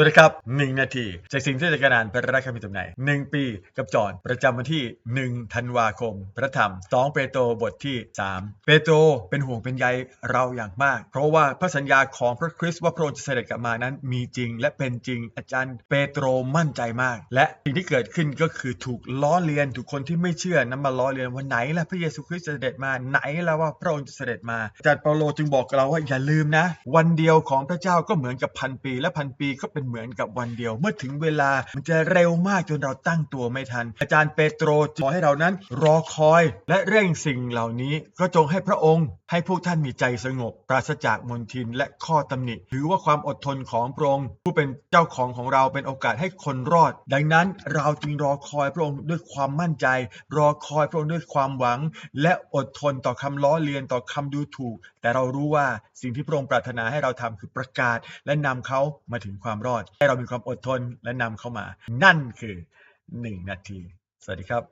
สวัสดีครับ 1 นาที จากสิ่งที่จะกระนานพระราชคำพิตำไหน1ปีกับจอห์นประจำวันที่ 1 ธันวาคม พระธรรม 2 เปโตรบทที่ 3 เปโตรเป็นห่วงเป็นใยเราอย่างมาก เพราะว่าพระสัญญาของพระคริสต์ว่าพระองค์จะเสด็จกลับมานั้นมีจริง และเป็นจริงอาจารย์เปโตรมั่นใจมาก และสิ่งที่เกิดขึ้นก็คือถูกล้อเลียนถูกคนที่ไม่เชื่อนั้นมาล้อเลียนว่าไหนล่ะพระเยซูคริสต์จะเสด็จมาไหนล่ะว่าพระองค์จะเสด็จมาอาจารย์เปาโลจึงบอกกับเราว่าอย่าลืมนะ วันเดียวของพระเจ้าก็เหมือนกับพันปี และพันปีก็เป็นเหมือนกับวันเดียว เมื่อถึงเวลามันจะเร็วมากจนเราตั้งตัวไม่ทัน อาจารย์เปโตรขอให้เรานั้นรอคอยและเร่งสิ่งเหล่านี้ก็จงให้พระองค์ ให้พวกท่านมีใจสงบ ปราศจากมนทินและข้อตำหนิถือว่าความอดทนของพระองค์ผู้เป็นเจ้าของของเราเป็นโอกาสให้คนรอด ดังนั้นเราจึงรอคอยพระองค์ด้วยความมั่นใจ รอคอยพระองค์ด้วยความหวัง และอดทนต่อคำล้อเลียนต่อคำดูถูก แต่เรารู้ว่าสิ่งที่พระองค์ปรารถนาให้เราทำคือประกาศและนำเขามาถึงความรอดด ให้เรามีความอดทนและนำเข้ามา นั่นคือ 1 นาที สวัสดีครับ